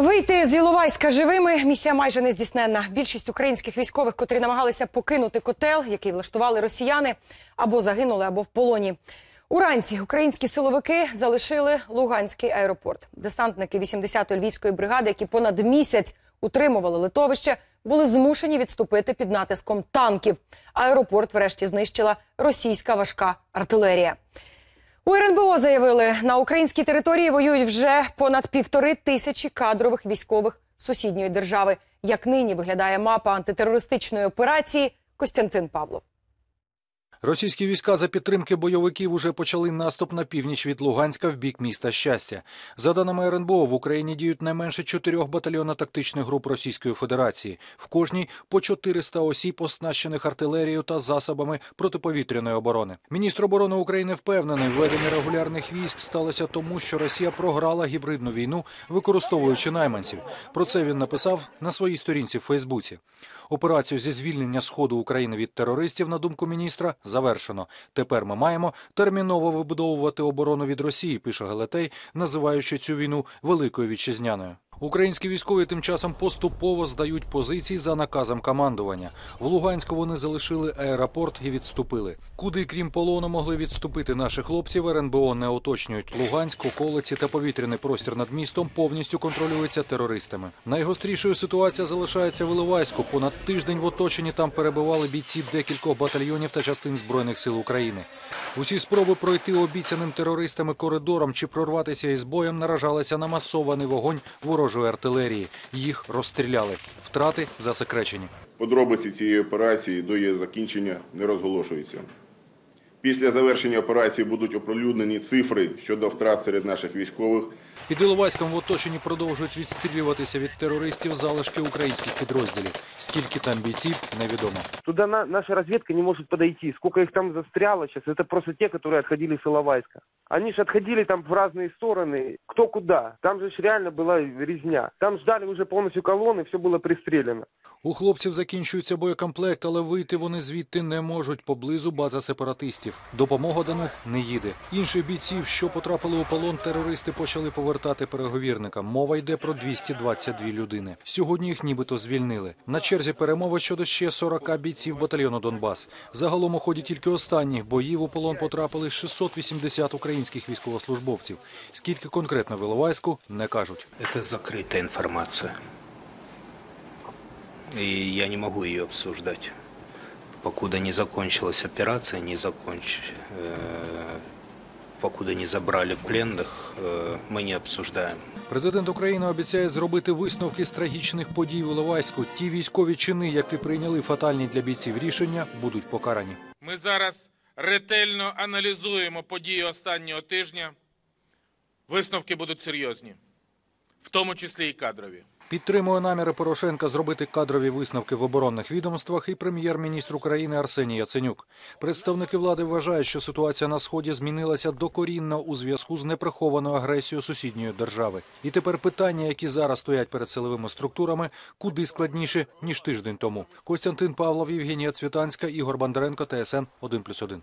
Вийти з Іловайська живими місія майже не здійсненна. Більшість українських військових, котрі намагалися покинути котел, який влаштували росіяни, або загинули, або в полоні. Уранці українські силовики залишили Луганський аеропорт. Десантники 80-ї львівської бригади, які понад місяць утримували литовище, були змушені відступити під натиском танків. Аеропорт врешті знищила російська важка артилерія. У РНБО заявили, на українській території воюють вже понад півтори тисячі кадрових військових сусідньої держави. Як нині виглядає мапа антитерористичної операції Костянтин Павлов. Російські війська за підтримки бойовиків уже почали наступ на північ від Луганська в бік міста Щастя. За даними РНБО, в Україні діють не менше чотирьох батальйонно-тактичних груп Російської Федерації. В кожній по 400 осіб, оснащених артилерією та засобами протиповітряної оборони. Міністр оборони України впевнений, введення регулярних військ сталося тому, що Росія програла гібридну війну, використовуючи найманців. Про це він написав на своїй сторінці в Фейсбуці. Операцію зі звільнення сходу України від терористів, на думку міністра, завершено. Тепер ми маємо терміново вибудовувати оборону від Росії, пише Галатей, називаючи цю війну великою вітчизняною. Українські військові тим часом поступово здають позиції за наказом командування. В Луганську вони залишили аеропорт і відступили. Куди, крім полону, могли відступити наші хлопці, в РНБО не уточнюють. Луганськ, околиці та повітряний простір над містом повністю контролюються терористами. Найгострішою ситуація залишається в Іловайську. Понад тиждень в оточенні там перебували бійці декількох батальйонів та частин збройних сил України. Усі спроби пройти обіцяним терористами коридором чи прорватися із боєм наражалися на масований вогонь ворожої артилерії. Їх розстріляли. Втрати засекречені. Подробиці цієї операції до її закінчення не розголошуються. Після завершення операції будуть оприлюднені цифри щодо втрат серед наших військових Під Іловайськом в оточенні продовжують відстрілюватися від терористів залишки українських підрозділів. Скільки там бійців, невідомо. Туда на- наша разведка не может подойти. Сколько их там застряло сейчас, это просто те, которые отходили с Иловайска. Они же отходили там в разные стороны, кто куда. Там же ж реально была резня. Там ждали уже полностью колонны, все было пристреляно. У хлопців закінчується боєкомплект, але вийти вони звідти не можуть поблизу база сепаратистів. Допомога до них не їде. Інших бійців, що потрапили у полон, терористи почали повертати переговірникам. Мова йде про 222 людини. Сьогодні їх нібито звільнили. На черзі перемови щодо ще 40 бійців батальйону Донбас. Загалом у ході тільки останніх боїв у полон потрапили 680 українських військовослужбовців. Скільки конкретно в Іловайську, не кажуть. Это закрытая информация. И я не могу ее обсуждать. Покуда не закончилась операция, не законч... э, покуда не забрали пленных, э, мы не обсуждаем. Президент України обіцяє зробити висновки з трагічних подій в Іловайську. Ті військові чини, які прийняли фатальні для бійців рішення, будуть покарані. Ми зараз ретельно аналізуємо події останнього тижня. Висновки будуть серйозні, в тому числі і кадрові. Підтримує наміри Порошенка зробити кадрові висновки в оборонних відомствах і прем'єр-міністр України Арсеній Яценюк. Представники влади вважають, що ситуація на сході змінилася докорінно у зв'язку з неприхованою агресією сусідньої держави. І тепер питання, які зараз стоять перед силовими структурами, куди складніше ніж тиждень тому. Костянтин Павлов, Євгенія Цвітанська, Ігор Бондаренко, ТСН 1+,1.